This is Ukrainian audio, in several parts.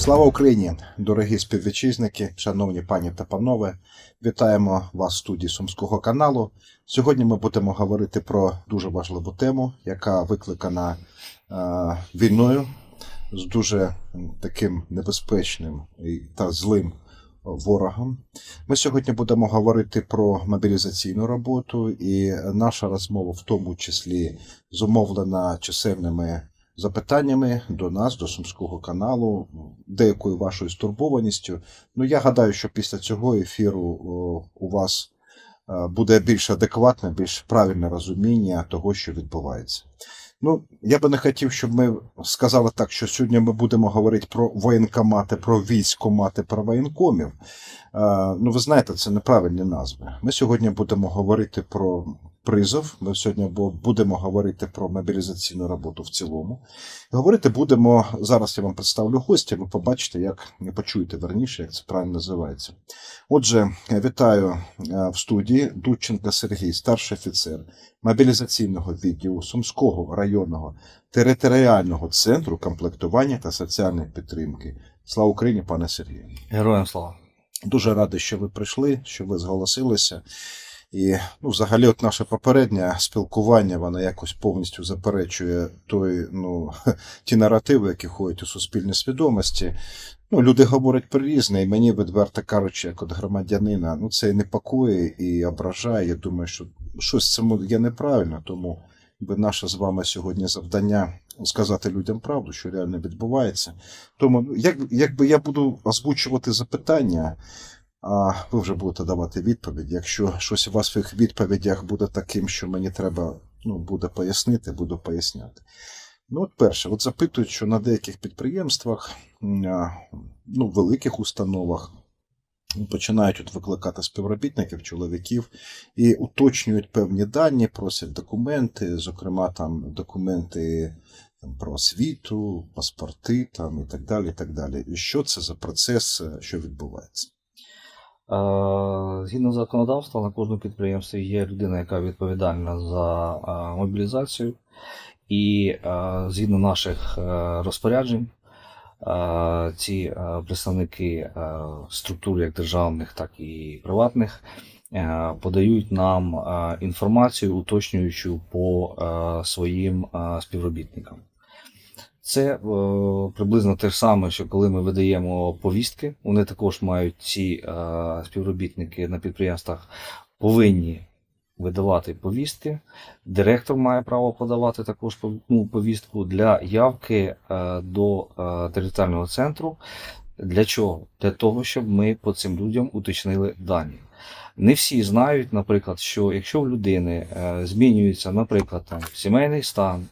Слава Україні, дорогі співвітчизники, шановні пані та панове. Вітаємо вас в студії Сумського каналу. Сьогодні ми будемо говорити про дуже важливу тему, яка викликана е, війною з дуже таким небезпечним та злим ворогом. Ми сьогодні будемо говорити про мобілізаційну роботу, і наша розмова в тому числі зумовлена чисельними запитаннями до нас, до Сумського каналу, деякою вашою стурбованістю. Ну, я гадаю, що після цього ефіру у вас е, буде більш адекватне, більш правильне розуміння того, що відбувається. Ну, я би не хотів, щоб ми сказали так, що сьогодні ми будемо говорити про воєнкомати, про військомати, про воєнкомів. Е, Ну, ви знаєте, це неправильні назви. Ми сьогодні будемо говорити про призов. Ми сьогодні будемо говорити про мобілізаційну роботу в цілому. І Говорити будемо зараз. Я вам представлю гостя. Ви побачите, як не почуєте верніше, як це правильно називається. Отже, вітаю е, в студії Дудченка Сергій, старший офіцер мобілізаційного відділу Сумського районного територіального центру комплектування та соціальної підтримки. Слава Україні, пане Сергію! Героям слава. Дуже радий, що ви прийшли, що ви зголосилися. І ну, взагалі, от наше попереднє спілкування, воно якось повністю заперечує той, ну, ті наративи, які ходять у суспільній свідомості. Ну, люди говорять про різне, і мені, відверто кажучи, як от громадянина, ну це і непокоїть і ображає. Я думаю, що щось цьому є неправильно, тому би наше з вами сьогодні завдання сказати людям правду, що реально відбувається. Тому ну, як, якби я буду озвучувати запитання, а ви вже будете давати відповідь. Якщо щось у вас в їх відповідях буде таким, що мені треба ну, буде пояснити, буду поясняти. Ну, от перше, от запитують, що на деяких підприємствах, ну, великих установах, починають от викликати співробітників, чоловіків і уточнюють певні дані, просять документи, зокрема там документи там, про освіту, паспорти там, і так далі. І так далі. І що це за процес, е, що відбувається? Е, Згідно законодавства, на кожному підприємстві є людина, яка відповідальна за е, мобілізацію. І е, згідно наших розпоряджень, ці представники структур як державних, так і приватних подають нам інформацію, уточнюючу по своїм співробітникам. Це е, приблизно те ж саме, що коли ми видаємо повістки, вони також мають ці е, співробітники на підприємствах повинні видавати повістки. Директор має право подавати також ну, повістку для явки е, до е, територіального центру. Для чого? Для того, щоб ми по цим людям уточнили дані. Не всі знають, наприклад, що якщо в людини е, змінюється, наприклад, там, сімейний стан,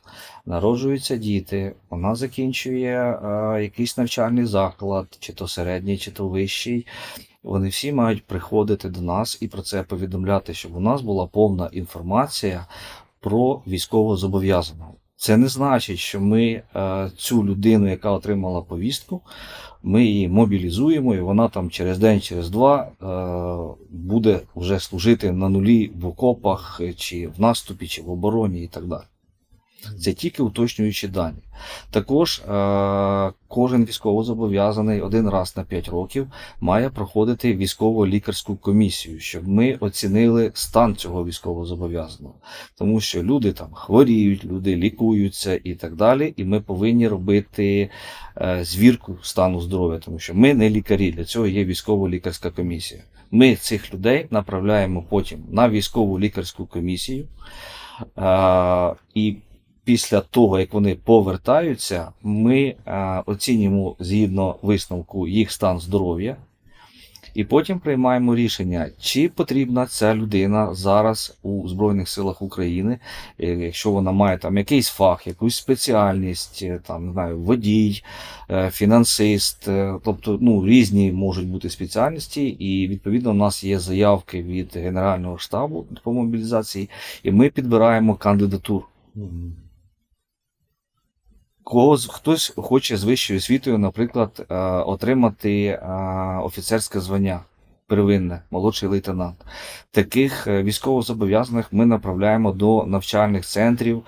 народжуються діти, вона закінчує е, якийсь навчальний заклад, чи то середній, чи то вищий. Вони всі мають приходити до нас і про це повідомляти, щоб у нас була повна інформація про військовозобов'язаного. Це не значить, що ми е, цю людину, яка отримала повістку, ми її мобілізуємо, і вона там через день, через два е, буде вже служити на нулі в окопах, чи в наступі, чи в обороні, і так далі. Це тільки уточнюючі дані. Також е, кожен військовозобов'язаний один раз на 5 років має проходити військово-лікарську комісію, щоб ми оцінили стан цього військовозобов'язаного. Тому що люди там хворіють, люди лікуються і так далі. І ми повинні робити е, звірку стану здоров'я, тому що ми не лікарі, для цього є військово-лікарська комісія. Ми цих людей направляємо потім на військову лікарську комісію. Е, і після того, як вони повертаються, ми е, оцінюємо згідно висновку їх стан здоров'я, і потім приймаємо рішення, чи потрібна ця людина зараз у Збройних силах України, е, якщо вона має там якийсь фах, якусь спеціальність, е, там не знаю, водій, фінансист, тобто ну, різні можуть бути спеціальності, і відповідно у нас є заявки від Генерального штабу по мобілізації, і ми підбираємо кандидатуру. Когось хтось хоче з вищою освітою, наприклад, е, отримати е, офіцерське звання. первинне, молодший лейтенант. Таких е, військовозобов'язаних ми направляємо до навчальних центрів,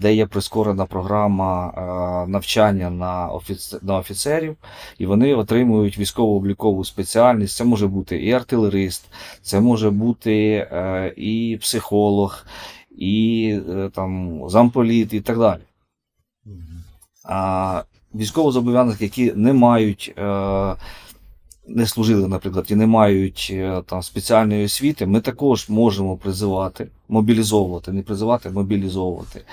де є прискорена програма навчання на, на офіцерів, і вони отримують військово-облікову спеціальність. Це може бути і артилерист, це може бути і психолог, і там замполіт, і так далі. Військовозобов'язаних, які не мають, е, не служили, наприклад, і не мають е, там спеціальної освіти, ми також можемо призивати, мобілізовувати, не призивати, мобілізовувати.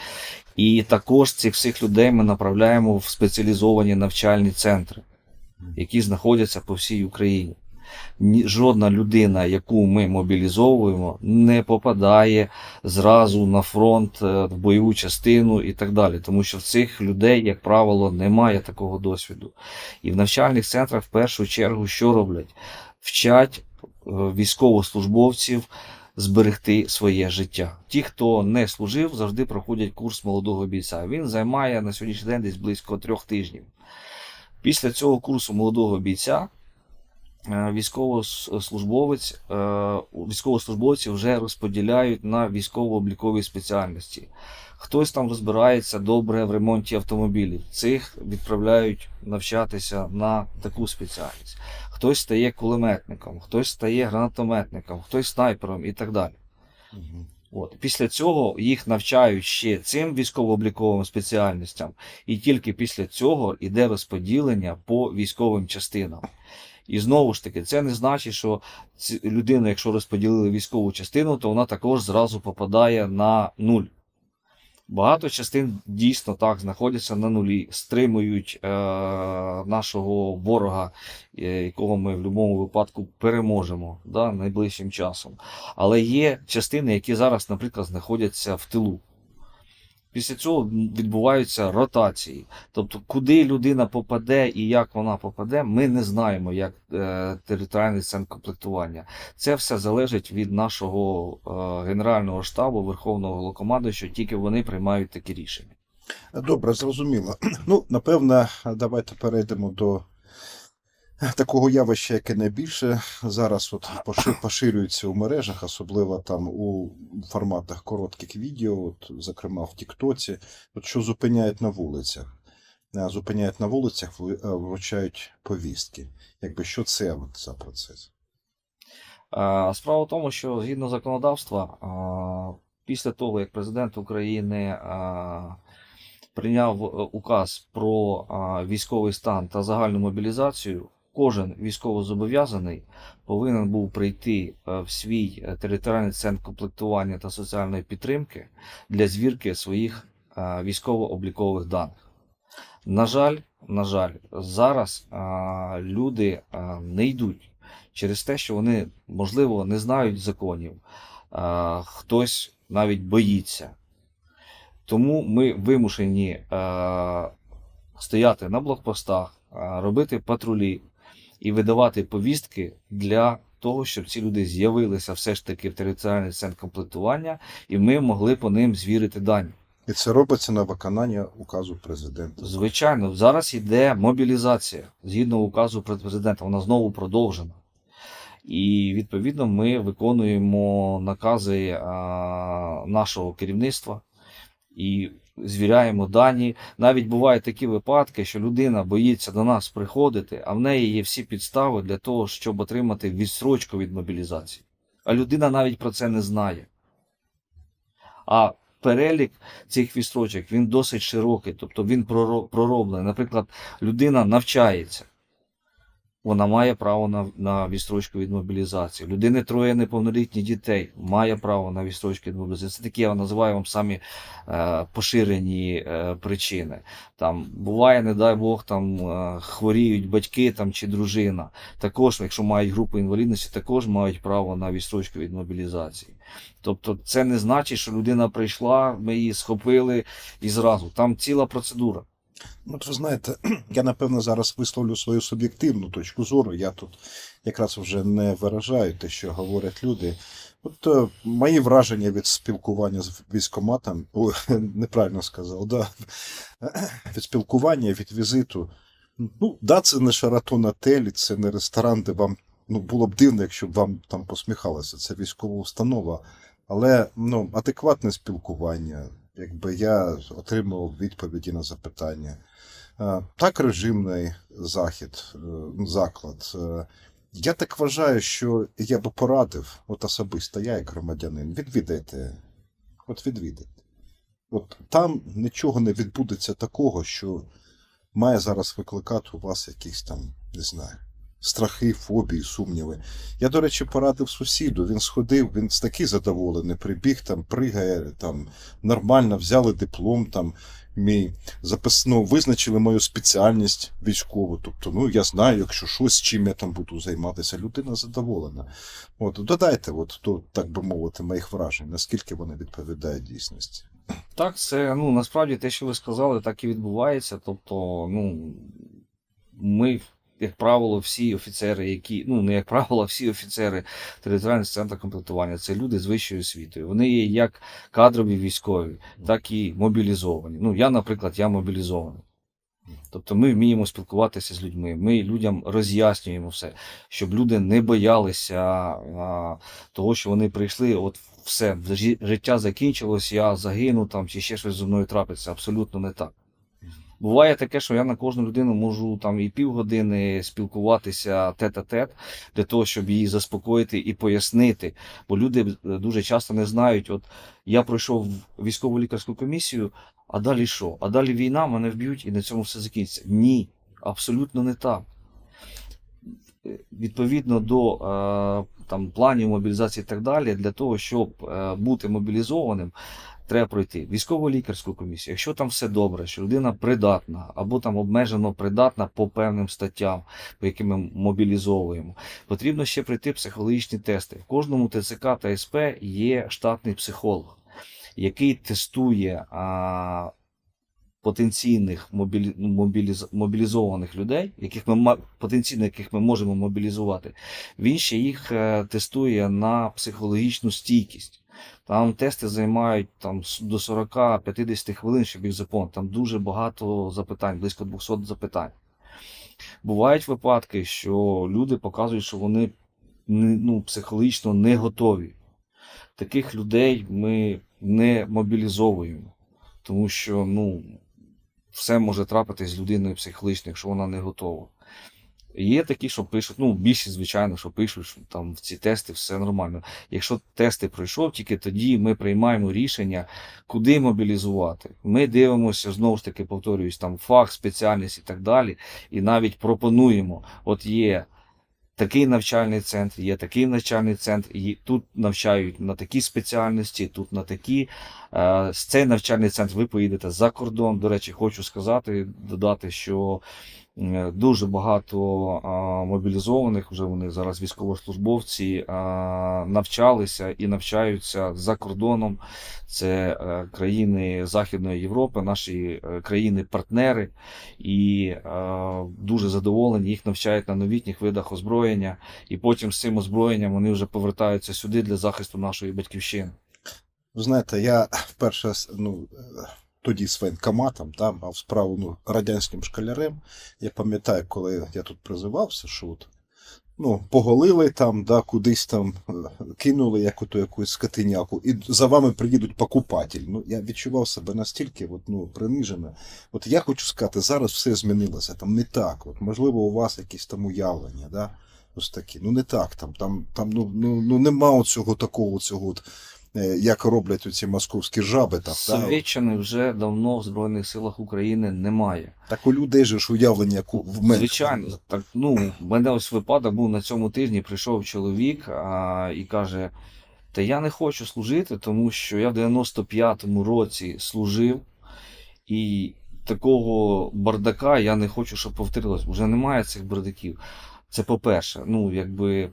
І також цих всіх людей ми направляємо в спеціалізовані навчальні центри, які знаходяться по всій Україні. Жодна людина, яку ми мобілізовуємо, не попадає зразу на фронт, е, в бойову частину і так далі. Тому що в цих людей, як правило, немає такого досвіду. І в навчальних центрах в першу чергу що роблять? Вчать е, військовослужбовців зберегти своє життя. Ті, хто не служив, завжди проходять курс молодого бійця. Він займає на сьогоднішній день десь близько трьох тижнів. Після цього курсу молодого бійця військовослужбовець, е, військовослужбовці вже розподіляють на військово-облікові спеціальності. Хтось там розбирається добре в ремонті автомобілів. Цих відправляють навчатися на таку спеціальність. Хтось стає кулеметником, хтось стає гранатометником, хтось снайпером і так далі. От. Після цього їх навчають ще цим військово-обліковим спеціальностям, і тільки після цього йде розподілення по військовим частинам. І знову ж таки, це не значить, що людину, якщо розподілили військову частину, то вона також зразу попадає на нуль. Багато частин дійсно так знаходяться на нулі, стримують е, нашого ворога, е, якого ми в будь-якому випадку переможемо да, найближчим часом. Але є частини, які зараз, наприклад, знаходяться в тилу. Після цього відбуваються ротації. Тобто, куди людина попаде і як вона попаде, ми не знаємо, як е, територіальний центр комплектування. Це все залежить від нашого е, Генерального штабу, Верховного Головнокомандуюча, тільки вони приймають такі рішення. Добре, зрозуміло. Ну, напевно, давайте перейдемо до такого явища, яке найбільше зараз от поширюється у мережах, особливо там у форматах коротких відео, от, зокрема в Тіктоці, от що зупиняють на вулицях. Е, Зупиняють на вулицях, е, вручають повістки. Якби що це от за процес? Е, Справа в тому, що згідно законодавства, після того, як президент України прийняв указ про військовий стан та загальну мобілізацію, кожен військовозобов'язаний повинен був прийти е, в свій е, територіальний центр комплектування та соціальної підтримки для звірки своїх е, військово-облікових даних. На жаль, на жаль, зараз люди не йдуть через те, що вони, можливо, не знають законів, хтось навіть боїться. Тому ми вимушені стояти на блокпостах, робити патрулі і видавати повістки для того, щоб ці люди з'явилися все ж таки в територіальний центр комплектування, і ми могли по ним звірити дані. І це робиться на виконання указу президента. Звичайно, зараз йде мобілізація згідно указу президента, вона знову продовжена. І відповідно ми виконуємо накази а, нашого керівництва і звіряємо дані. Навіть бувають такі випадки, що людина боїться до нас приходити, а в неї є всі підстави для того, щоб отримати відстрочку від мобілізації. А людина навіть про це не знає. А перелік цих відстрочок він досить широкий, тобто він пророблений. Наприклад, людина навчається. Вона має право на, на відстрочку від мобілізації. У Людини троє неповнолітніх дітей має право на відстрочку від мобілізації. Це такі я називаю вам самі е, поширені е, причини. Там буває, не дай Бог, там е, хворіють батьки там, чи дружина. Також, якщо мають групу інвалідності, також мають право на відстрочку від мобілізації. Тобто, це не значить, що людина прийшла, ми її схопили і зразу. Там ціла процедура. Ну, ви знаєте, я напевно зараз висловлю свою суб'єктивну точку зору. Я тут якраз вже не виражаю те, що говорять люди. От е, мої враження від спілкування з військоматом, о, неправильно сказав, да, від спілкування, від візиту. Ну, да, це не Шаратон Отель, це не ресторан, де вам ну, було б дивно, якщо б вам там посміхалося. Це військова установа. Але ну, адекватне спілкування, якби я отримував відповіді на запитання. Е, Так, режимний захід, е, заклад. Е, Я так вважаю, що я би порадив, от особисто я, як громадянин, відвідайте. От відвідайте. От там нічого не відбудеться такого, що має зараз викликати у вас якісь там, не знаю, страхи, фобії, сумніви. Я, до речі, порадив сусіду. Він сходив, він такий задоволений, прибіг там, пригає, там нормально, взяли диплом там мій записну, визначили мою спеціальність військову. Тобто, ну я знаю, якщо щось, чим я там буду займатися, людина задоволена. От додайте, от до, так би мовити, моїх вражень, наскільки вони відповідають дійсності. Так, це ну насправді те, що ви сказали, так і відбувається. Тобто, ну ми, як правило, всі офіцери, які ну не як правило, всі офіцери територіального центру комплектування це люди з вищою освітою. Вони є як кадрові військові, так і мобілізовані. Ну я, наприклад, я мобілізований. Тобто ми вміємо спілкуватися з людьми, ми людям роз'яснюємо все, щоб люди не боялися а, того, що вони прийшли, от все, життя закінчилось, я загину там чи ще щось зі мною трапиться. Абсолютно не так. Буває таке, що я на кожну людину можу там і півгодини спілкуватися тет-а-тет для того, щоб її заспокоїти і пояснити. Бо люди е, дуже часто не знають, от я пройшов військову лікарську комісію, а далі що? А далі війна, мене вб'ють і на цьому все закінчиться. Ні, абсолютно не так. Е, Відповідно до е, там, планів мобілізації і так далі, для того, щоб бути мобілізованим, треба пройти військово лікарську комісію. Якщо там все добре, що людина придатна або там обмежено придатна по певним статтям, по яким ми мобілізовуємо, потрібно ще пройти психологічні тести. В кожному ТЦК та СП є штатний психолог, який тестує а, потенційних мобілі... мобіліз... мобілізованих людей, яких ми потенційно яких ми можемо мобілізувати. Він ще їх е, тестує на психологічну стійкість. Там тести займають там до 40-50 хвилин, щоб їх заповнити. Там дуже багато запитань, близько 200 запитань. Бувають випадки, що люди показують, що вони ну, психологічно не готові. Таких людей ми не мобілізовуємо, тому що ну, все може трапитись з людиною психологічно, якщо вона не готова. Є такі, що пишуть, ну, більшість, звичайно, що пишуть, що там в ці тести все нормально. Якщо тести пройшов, тільки тоді ми приймаємо рішення, куди мобілізувати. Ми дивимося, знову ж таки, повторююсь, там фах, спеціальність і так далі, і навіть пропонуємо: от є такий навчальний центр, є такий навчальний центр, і тут навчають на такі спеціальності, тут на такі. Е, З цей навчальний центр ви поїдете за кордон. До речі, хочу сказати, додати, що дуже багато мобілізованих, вже вони зараз військовослужбовці, навчалися і навчаються за кордоном. Це е, країни Західної Європи, наші е, країни-партнери, і е, дуже задоволені. Їх навчають на новітніх видах озброєння, і потім з цим озброєнням вони вже повертаються сюди для захисту нашої батьківщини. Ви знаєте, я вперше ну, е, тоді з воєнкоматом, там, мав справу ну, радянським школярем. Я пам'ятаю, коли я тут призивався, що от, ну, поголили там, да, кудись там е, кинули як ото якусь скотиняку, і за вами приїдуть покупатель. Ну, я відчував себе настільки от, ну, принижено. От я хочу сказати, зараз все змінилося. Там не так. От, можливо, у вас якісь там уявлення, да? Ось такі. Ну не так. Там, там, там ну, ну, ну нема цього такого цього. От, як роблять оці московські жаби. Там, да? Совєтщини вже давно в Збройних силах України немає. Так у людей же ж уявлення як у- в мене. Звичайно, так ну в мене ось випадок був на цьому тижні. Прийшов чоловік а, і каже: Та я не хочу служити, тому що я в 95-му році служив, і такого бардака я не хочу, щоб повторилось. Вже немає цих бардаків. Це по-перше, ну якби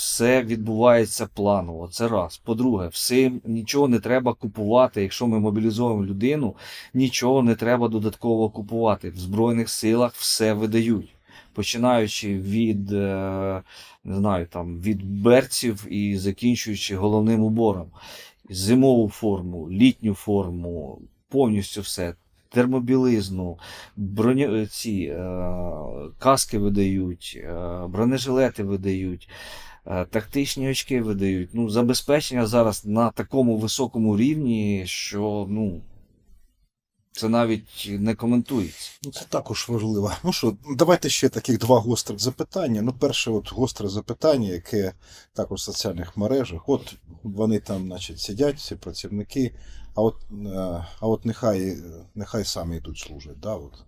все відбувається планово. Це раз. По-друге, всім нічого не треба купувати. Якщо ми мобілізуємо людину, нічого не треба додатково купувати. В Збройних силах все видають. Починаючи від, е, не знаю, там, від берців і закінчуючи головним убором. Зимову форму, літню форму, повністю все. Термобілизну, броню, ці е, каски видають, е, бронежилети видають. е, Тактичні очки видають. Ну, забезпечення зараз на такому високому рівні, що ну, це навіть не коментується. Ну, це також важливо. Ну що, давайте ще таких два гострих запитання. Ну, перше, от гостре запитання, яке також в соціальних мережах. От вони там, значить, сидять, всі працівники, а от, е, а от нехай, нехай самі йдуть служать. Да? От,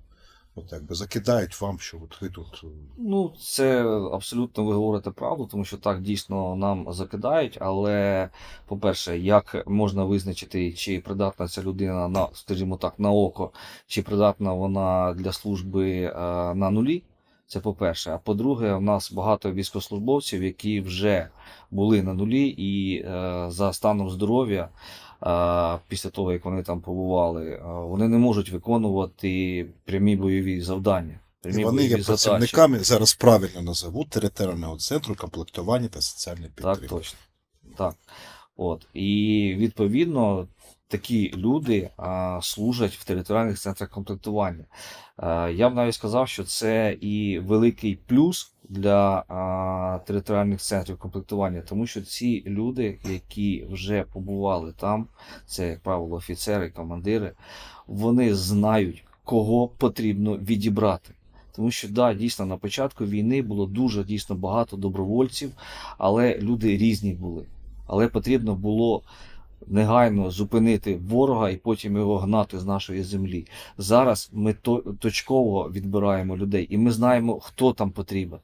от якби закидають вам, що от ви тут. е, Ну, це абсолютно ви говорите правду, тому що так дійсно нам закидають. Але, по-перше, як можна визначити, чи придатна ця людина на, скажімо так, на око, чи придатна вона для служби е, на нулі. Це по-перше. А по-друге, у нас багато військовослужбовців, які вже були на нулі, і е, за станом здоров'я, після того, як вони там побували, вони не можуть виконувати прямі бойові завдання. Прямі І вони є задачі. працівниками, зараз правильно назову, територіального центру комплектування та соціальної підтримки. Так, точно. Так. От. І відповідно такі люди а, служать в територіальних центрах комплектування. Е, я б навіть сказав, що це і великий плюс для а, територіальних центрів комплектування, тому що ці люди, які вже побували там, це, як правило, офіцери, командири, вони знають, кого потрібно відібрати. Тому що да, дійсно на початку війни було дуже дійсно багато добровольців, але люди різні були. Але потрібно було негайно зупинити ворога і потім його гнати з нашої землі. Зараз ми то- точково відбираємо людей, і ми знаємо, хто там потрібен.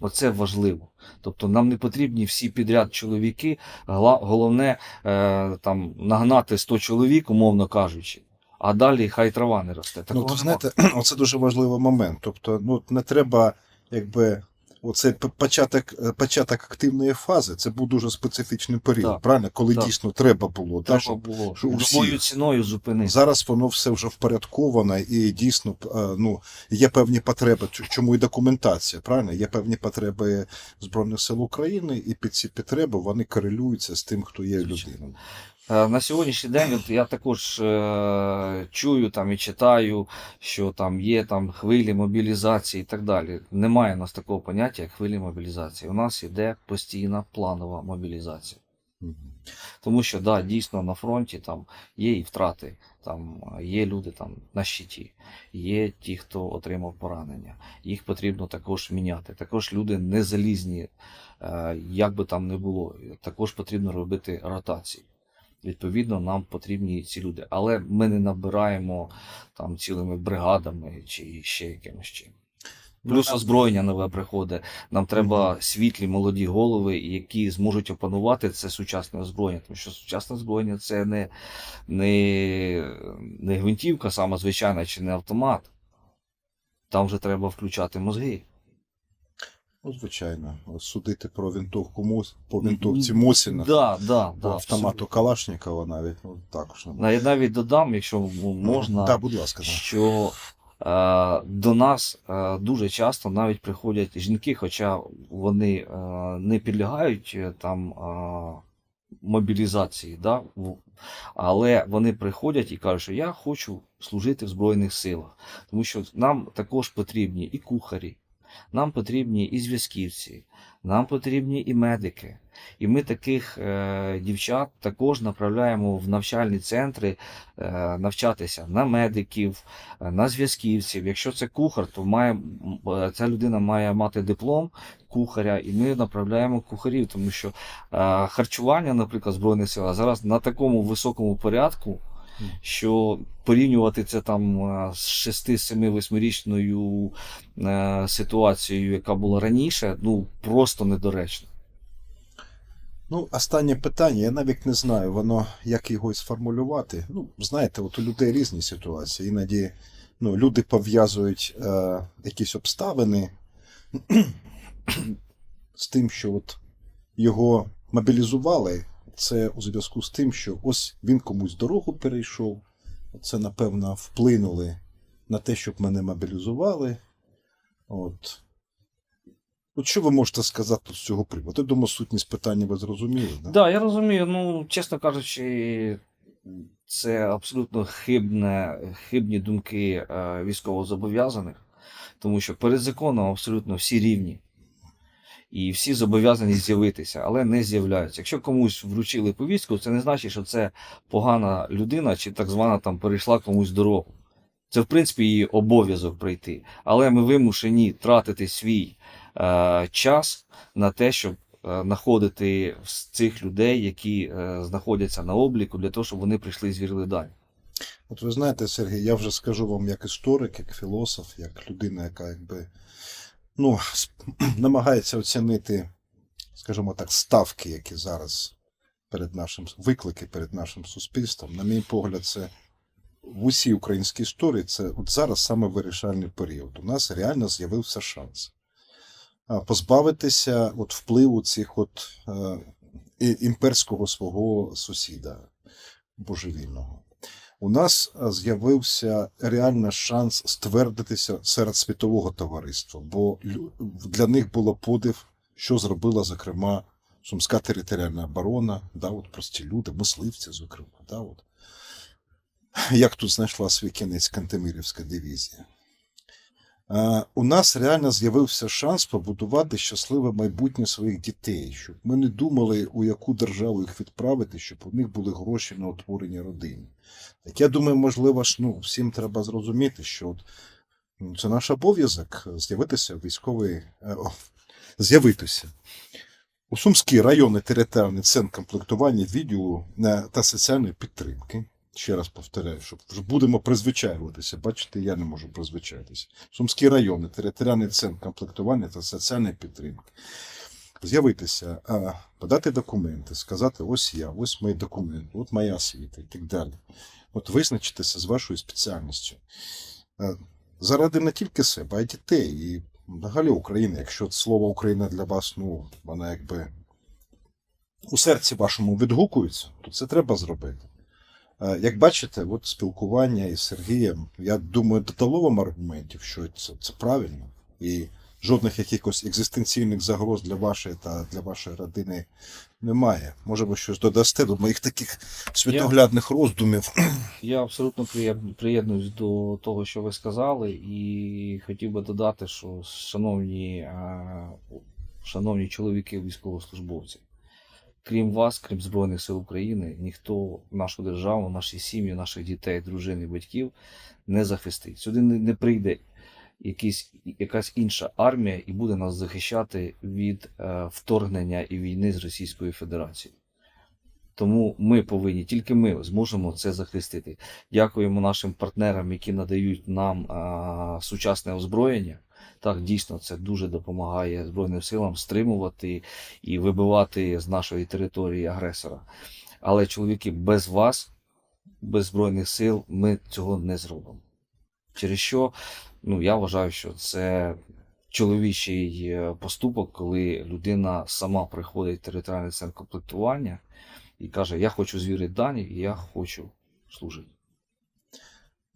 Оце важливо. Тобто нам не потрібні всі підряд чоловіки. Головне е, там нагнати 100 чоловік, умовно кажучи, а далі хай трава не росте. Ну, то знаєте, оце дуже важливий момент. Тобто, ну не треба, якби. Оцей п- початок, е, початок активної фази це був дуже специфічний період, Так. правильно? Коли Так. дійсно треба було. да, Треба щоб- було що любою ціною зупинити. Зараз воно все вже впорядковано і дійсно е, ну, є певні потреби, чому і документація, правильно? Є певні потреби Збройних сил України, і під ці потреби вони корелюються з тим, хто є людиною. Е, На сьогоднішній день от я також е, чую там і читаю, що там є там хвилі мобілізації і так далі. Немає у нас такого поняття, як хвилі мобілізації. У нас іде постійна планова мобілізація. Тому що да, дійсно на фронті там є і втрати, там є люди там на щиті, є ті, хто отримав поранення. Їх потрібно також міняти. Також люди не залізні, е, як би там не було. Також потрібно робити ротації. Відповідно, нам потрібні ці люди. Але ми не набираємо там цілими бригадами чи ще якимось чим. Плюс Ну, озброєння нове приходить. Нам треба світлі молоді голови, які зможуть опанувати це сучасне озброєння. Тому що сучасне озброєння це не, не, не гвинтівка сама звичайна чи не автомат. Там вже треба включати мозги. Ну, звичайно, судити про винтовку Мос, по винтовці Мосіна, Да, да, по да, автомату Калашникова навіть, ну також не Навіть навіть додам, якщо можна. Так, будь ласка, да. що е, до нас е, дуже часто навіть приходять жінки, хоча вони е, не підлягають е, там е, мобілізації, да? але вони приходять і кажуть, що я хочу служити в Збройних силах, тому що нам також потрібні і кухарі, нам потрібні і зв'язківці, нам потрібні і медики. І ми таких е, дівчат також направляємо в навчальні центри е, навчатися на медиків, е, на зв'язківців. Якщо це кухар, то має, е, ця людина має мати диплом кухаря, і ми направляємо кухарів, тому що е, харчування, наприклад, Збройних сил зараз на такому високому порядку. Що порівнювати це там е, з 6-7-8-річною е, ситуацією, яка була раніше, ну просто недоречно. Ну, останнє питання, я навіть не знаю, воно як його і сформулювати. Ну, знаєте, от у людей різні ситуації. Іноді ну, люди пов'язують е, якісь обставини з тим, що от його мобілізували. Це у зв'язку з тим, що ось він комусь дорогу перейшов. Це, напевно, вплинули на те, щоб мене мобілізували. От. От що ви можете сказати з цього приводу? Я думаю, сутність питання ви зрозуміли. Так, да, я розумію. Ну, чесно кажучи, це абсолютно хибне, хибні думки е, військовозобов'язаних, тому що перед законом абсолютно всі рівні. І всі зобов'язані з'явитися, але не з'являються. Якщо комусь вручили повістку, це не значить, що це погана людина чи так звана там перейшла комусь дорогу. Це, в принципі, її обов'язок прийти. Але ми вимушені тратити свій е, час на те, щоб е, знаходити цих людей, які е, знаходяться на обліку, для того, щоб вони прийшли і звірили дані. От ви знаєте, Сергій, я вже скажу вам як історик, як філософ, як людина, яка якби ну, намагається оцінити, скажімо так, ставки, які зараз перед нашим виклики перед нашим суспільством. На мій погляд, це в усій українській історії це от зараз саме вирішальний період. У нас реально з'явився шанс позбавитися от впливу цих от е, імперського свого сусіда божевільного у нас з'явився реально шанс ствердитися серед світового товариства, бо для них було подив, що зробила, зокрема, Сумська територіальна оборона, да, от прості люди, мисливці, зокрема. Да, от. Як тут знайшла свій кінець Кантемирівська дивізія. Е, У нас реально з'явився шанс побудувати щасливе майбутнє своїх дітей, щоб ми не думали, у яку державу їх відправити, щоб у них були гроші на утворення родини. Так я думаю, можливо ж, ну, всім треба зрозуміти, що от, ну, це наш обов'язок з'явитися військовий, е, з'явитися. У Сумський районний територіальний центр комплектування відділу е, та соціальної підтримки. Ще раз повторяю, що будемо призвичаюватися. Бачите, я не можу призвичаїтися. Сумський районний територіальний центр комплектування та соціальної підтримки. З'явитися, подати документи, сказати, ось я, ось мої документи, от моя освіта і так далі. От визначитися з вашою спеціальністю. Заради не тільки себе, а й дітей. І взагалі України, якщо слово Україна для вас, ну, вона якби у серці вашому відгукується, то це треба зробити. Як бачите, от спілкування із Сергієм, я думаю, додало вам аргументів, що це, це правильно. І жодних якихось екзистенційних загроз для вашої та для вашої родини немає. Може, ви щось додасте до моїх таких світоглядних роздумів. Я абсолютно приєд- приєднуюсь до того, що ви сказали, і хотів би додати, що шановні, шановні чоловіки військовослужбовці, крім вас, крім Збройних сил України, ніхто нашу державу, наші сім'ї, наших дітей, дружин і батьків не захистить. Сюди не, прийде якийсь, якась інша армія і буде нас захищати від е, вторгнення і війни з Російською Федерацією. Тому ми повинні, тільки ми зможемо це захистити. Дякуємо нашим партнерам, які надають нам а, сучасне озброєння. Так, дійсно, це дуже допомагає Збройним силам стримувати і вибивати з нашої території агресора. Але, чоловіки, без вас, без Збройних сил, ми цього не зробимо. Через що, ну, я вважаю, що це чоловічий е, поступок, коли людина сама приходить в територіальний центр комплектування і каже: Я хочу звірити дані, і я хочу служити.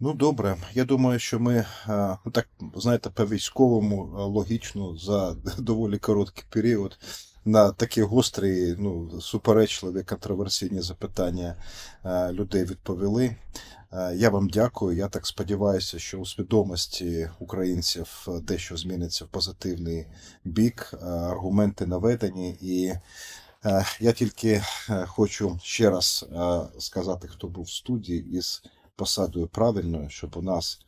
Ну, добре. Я думаю, що ми е, ну, так, знаєте, по військовому е, логічно за доволі короткий період на такі гострі, ну, суперечливі, контроверсійні запитання е, людей відповіли. Я вам дякую. Я так сподіваюся, що у свідомості українців дещо зміниться в позитивний бік, аргументи наведені і. Я тільки хочу ще раз сказати, хто був в студії із посадою правильною, щоб у нас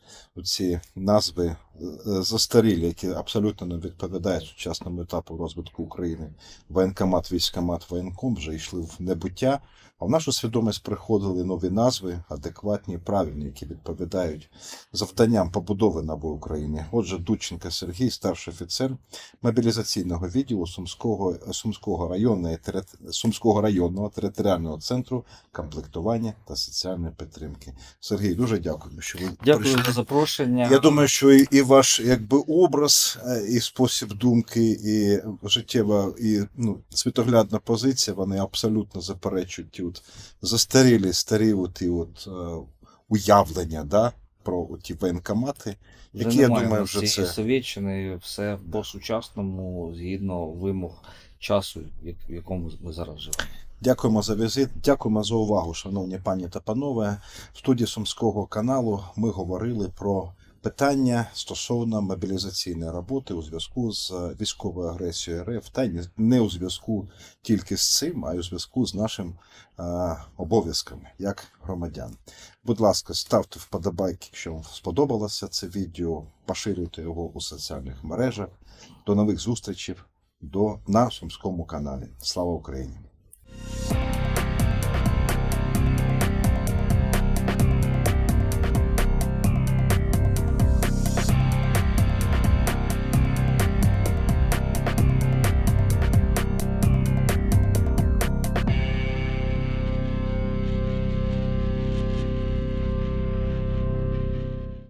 ці назви застарілі, які абсолютно не відповідають сучасному етапу розвитку України. Воєнкомат, військомат, воєнком вже йшли в небуття, а в нашу свідомість приходили нові назви, адекватні, правильні, які відповідають завданням побудови нової України. Отже, Дученко Сергій, старший офіцер мобілізаційного відділу Сумського, Сумського, районної, терит- Сумського районного територіального центру комплектування та соціальної підтримки. Сергій, дуже дякую, що ви Дякую прийшли. за запрошення. Я думаю, що і, і ваш якби образ, е, і спосіб думки, і життєва, і ну, світоглядна позиція, вони абсолютно заперечують ті от застарілі, старі от, і от, е, уявлення да, про ті воєнкомати, які, я думаю, вже це. Совєтщини, все по-сучасному, згідно вимог часу, в якому ми зараз живемо. Дякуємо за візит, дякуємо за увагу, шановні пані та панове. В студії Сумського каналу ми говорили про питання стосовно мобілізаційної роботи у зв'язку з військовою агресією РФ та не у зв'язку тільки з цим, а й у зв'язку з нашим е, обов'язками як громадян. Будь ласка, ставте вподобайки, якщо вам сподобалося це відео, поширюйте його у соціальних мережах. До нових зустрічей до, на Сумському каналі. Слава Україні!